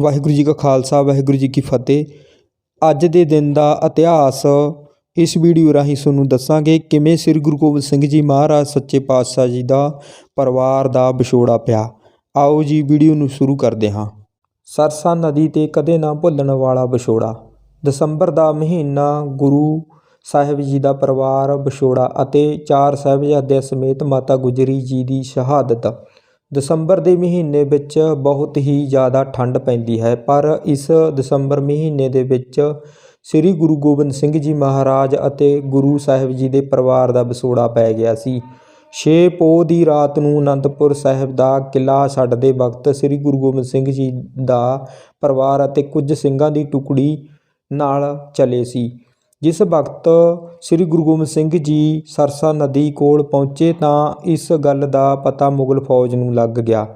ਵਾਹਿਗੁਰੂ ਜੀ ਕਾ ਖਾਲਸਾ, ਵਾਹਿਗੁਰੂ ਜੀ ਕੀ ਫਤਿਹ। ਅੱਜ ਦੇ ਦਿਨ ਦਾ ਇਤਿਹਾਸ, ਇਸ ਵੀਡੀਓ ਰਾਹੀਂ ਤੁਹਾਨੂੰ ਦੱਸਾਂਗੇ ਕਿਵੇਂ ਸ੍ਰੀ ਗੁਰੂ ਗੋਬਿੰਦ ਸਿੰਘ ਜੀ ਮਹਾਰਾਜ ਸੱਚੇ ਪਾਤਸ਼ਾਹ ਜੀ ਦਾ ਪਰਿਵਾਰ ਦਾ ਵਿਛੋੜਾ ਪਿਆ। ਆਓ ਜੀ, ਵੀਡੀਓ ਨੂੰ ਸ਼ੁਰੂ ਕਰਦੇ ਹਾਂ। ਸਰਸਾ ਨਦੀ ਤੇ ਕਦੇ ਨਾ ਭੁੱਲਣ ਵਾਲਾ ਵਿਛੋੜਾ। ਦਸੰਬਰ ਦਾ ਮਹੀਨਾ ਗੁਰੂ ਸਾਹਿਬ ਜੀ ਦਾ ਪਰਿਵਾਰ ਵਿਛੋੜਾ ਅਤੇ ਚਾਰ ਸਾਹਿਬਜ਼ਾਦਿਆਂ ਸਮੇਤ ਮਾਤਾ ਗੁਜਰੀ ਜੀ ਦੀ ਸ਼ਹਾਦਤ। ਦਸੰਬਰ ਦੇ ਮਹੀਨੇ ਵਿੱਚ ਬਹੁਤ ਹੀ ਜ਼ਿਆਦਾ ਠੰਡ ਪੈਂਦੀ ਹੈ, ਪਰ ਇਸ ਦਸੰਬਰ ਮਹੀਨੇ ਦੇ ਵਿੱਚ ਸ੍ਰੀ ਗੁਰੂ ਗੋਬਿੰਦ ਸਿੰਘ ਜੀ ਮਹਾਰਾਜ ਅਤੇ ਗੁਰੂ ਸਾਹਿਬ ਜੀ ਦੇ ਪਰਿਵਾਰ ਦਾ ਵਿਛੋੜਾ ਪੈ ਗਿਆ ਸੀ। 6 ਪੋਹ ਦੀ ਰਾਤ ਨੂੰ ਅਨੰਦਪੁਰ ਸਾਹਿਬ ਦਾ ਕਿਲਾ ਛੱਡਦੇ ਵਕਤ ਸ੍ਰੀ ਗੁਰੂ ਗੋਬਿੰਦ ਸਿੰਘ ਜੀ ਦਾ ਪਰਿਵਾਰ ਅਤੇ ਕੁਝ ਸਿੰਘਾਂ ਦੀ ਟੁਕੜੀ ਨਾਲ ਚਲੇ ਸੀ। ਜਿਸ ਵਕਤ ਸ੍ਰੀ ਗੁਰੂ ਗੋਬਿੰਦ ਸਿੰਘ ਜੀ ਸਰਸਾ ਨਦੀ ਕੋਲ ਪਹੁੰਚੇ ਤਾਂ ਇਸ ਗੱਲ ਦਾ ਪਤਾ ਮੁਗਲ ਫੌਜ ਨੂੰ ਲੱਗ ਗਿਆ।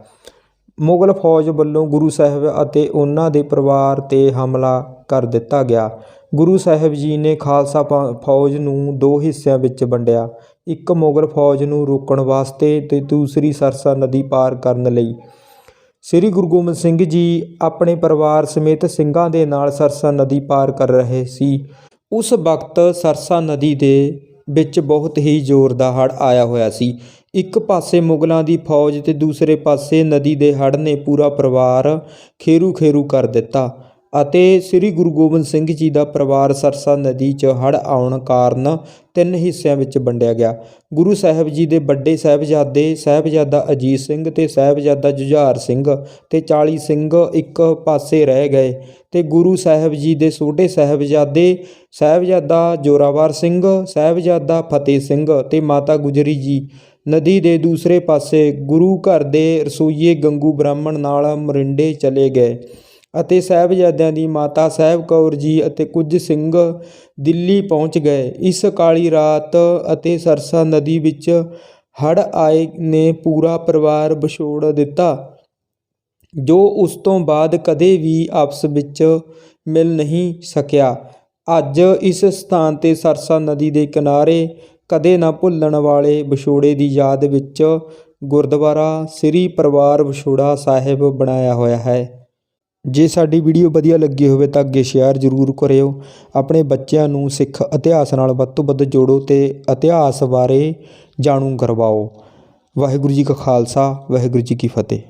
ਮੁਗਲ ਫੌਜ ਵੱਲੋਂ ਗੁਰੂ ਸਾਹਿਬ ਅਤੇ ਉਹਨਾਂ ਦੇ ਪਰਿਵਾਰ ਤੇ ਹਮਲਾ ਕਰ ਦਿੱਤਾ ਗਿਆ। ਗੁਰੂ ਸਾਹਿਬ ਜੀ ਨੇ ਖਾਲਸਾ ਫੌ- ਫੌਜ ਨੂੰ ਦੋ ਹਿੱਸਿਆਂ ਵਿੱਚ ਵੰਡਿਆ। ਇੱਕ ਮੁਗਲ ਫੌਜ ਨੂੰ ਰੋਕਣ ਵਾਸਤੇ ਤੇ ਦੂਸਰੀ ਸਰਸਾ ਨਦੀ ਪਾਰ ਕਰਨ ਲਈ। ਸ੍ਰੀ ਗੁਰੂ ਗੋਬਿੰਦ ਸਿੰਘ ਜੀ ਆਪਣੇ ਪਰਿਵਾਰ ਸਮੇਤ ਸਿੰਘਾਂ ਦੇ ਨਾਲ ਸਰਸਾ ਨਦੀ ਪਾਰ ਕਰ ਰਹੇ ਸੀ। ਉਸ ਵਕਤ ਸਰਸਾ ਨਦੀ ਦੇ ਵਿੱਚ ਬਹੁਤ ਹੀ ਜ਼ੋਰ ਦਾ ਹੜ੍ਹ ਆਇਆ ਹੋਇਆ ਸੀ। ਇੱਕ ਪਾਸੇ ਮੁਗਲਾਂ ਦੀ ਫੌਜ ਤੇ ਦੂਸਰੇ ਪਾਸੇ ਨਦੀ ਦੇ ਹੜ੍ਹ ਨੇ ਪੂਰਾ ਪਰਿਵਾਰ ਖੇਰੂ ਖੇਰੂ ਕਰ ਦਿੱਤਾ। ਅਤੇ ਸ੍ਰੀ ਗੁਰੂ ਗੋਬਿੰਦ ਸਿੰਘ ਜੀ ਦਾ ਪਰਿਵਾਰ ਸਰਸਾ ਨਦੀ 'ਚ ਹੜ੍ਹ ਆਉਣ ਕਾਰਨ ਤਿੰਨ ਹਿੱਸਿਆਂ ਵਿੱਚ ਵੰਡਿਆ ਗਿਆ। ਗੁਰੂ ਸਾਹਿਬ ਜੀ ਦੇ ਵੱਡੇ ਸਾਹਿਬਜ਼ਾਦੇ ਸਾਹਿਬਜ਼ਾਦਾ ਅਜੀਤ ਸਿੰਘ ਤੇ ਸਾਹਿਬਜ਼ਾਦਾ ਜੁਝਾਰ ਸਿੰਘ ਤੇ 40 ਸਿੰਘ ਇੱਕ ਪਾਸੇ ਰਹਿ ਗਏ ਤੇ ਗੁਰੂ ਸਾਹਿਬ ਜੀ ਦੇ ਛੋਟੇ ਸਾਹਿਬਜ਼ਾਦੇ ਸਾਹਿਬਜ਼ਾਦਾ ਜੋਰਾਵਰ ਸਿੰਘ, ਸਾਹਿਬਜ਼ਾਦਾ ਫਤਿਹ ਸਿੰਘ ਤੇ ਮਾਤਾ ਗੁਜਰੀ ਜੀ ਨਦੀ ਦੇ ਦੂਸਰੇ ਪਾਸੇ ਗੁਰੂ ਘਰ ਦੇ ਰਸੋਈਏ ਗੰਗੂ ਬ੍ਰਾਹਮਣ ਨਾਲ ਮਰਿੰਡੇ ਚਲੇ ਗਏ। ਅਤੇ ਸਾਹਿਬਜ਼ਾਦਿਆਂ ਦੀ ਮਾਤਾ ਸਾਹਿਬ ਕੌਰ ਜੀ ਅਤੇ ਕੁਝ ਸਿੰਘ ਦਿੱਲੀ ਪਹੁੰਚ ਗਏ। ਇਸ ਕਾਲੀ ਰਾਤ ਅਤੇ ਸਰਸਾ ਨਦੀ ਵਿੱਚ ਹੜ੍ਹ ਆਏ ਨੇ ਪੂਰਾ ਪਰਿਵਾਰ ਵਿਛੋੜ ਦਿੱਤਾ, ਜੋ ਉਸ ਤੋਂ ਬਾਅਦ ਕਦੇ ਵੀ ਆਪਸ ਵਿੱਚ ਮਿਲ ਨਹੀਂ ਸਕਿਆ। ਅੱਜ ਇਸ ਸਥਾਨ ਤੇ ਸਰਸਾ ਨਦੀ ਦੇ ਕਿਨਾਰੇ ਕਦੇ ਨਾ ਭੁੱਲਣ ਵਾਲੇ ਵਿਛੋੜੇ ਦੀ ਯਾਦ ਵਿੱਚ ਗੁਰਦੁਆਰਾ ਸ੍ਰੀ ਪਰਿਵਾਰ ਵਿਛੋੜਾ ਸਾਹਿਬ ਬਣਾਇਆ ਹੋਇਆ ਹੈ। ਜੇ ਸਾਡੀ ਵੀਡੀਓ ਵਧੀਆ ਲੱਗੀ ਹੋਵੇ ਤਾਂ ਅੱਗੇ ਸ਼ੇਅਰ ਜ਼ਰੂਰ ਕਰਿਓ। ਆਪਣੇ ਬੱਚਿਆਂ ਨੂੰ ਸਿੱਖ ਇਤਿਹਾਸ ਨਾਲ ਵੱਧ ਤੋਂ ਵੱਧ ਜੋੜੋ ਤੇ ਇਤਿਹਾਸ ਬਾਰੇ ਜਾਣੂ ਕਰਵਾਓ। ਵਾਹਿਗੁਰੂ ਜੀ ਕਾ ਖਾਲਸਾ, ਵਾਹਿਗੁਰੂ ਜੀ ਕੀ ਫਤਿਹ।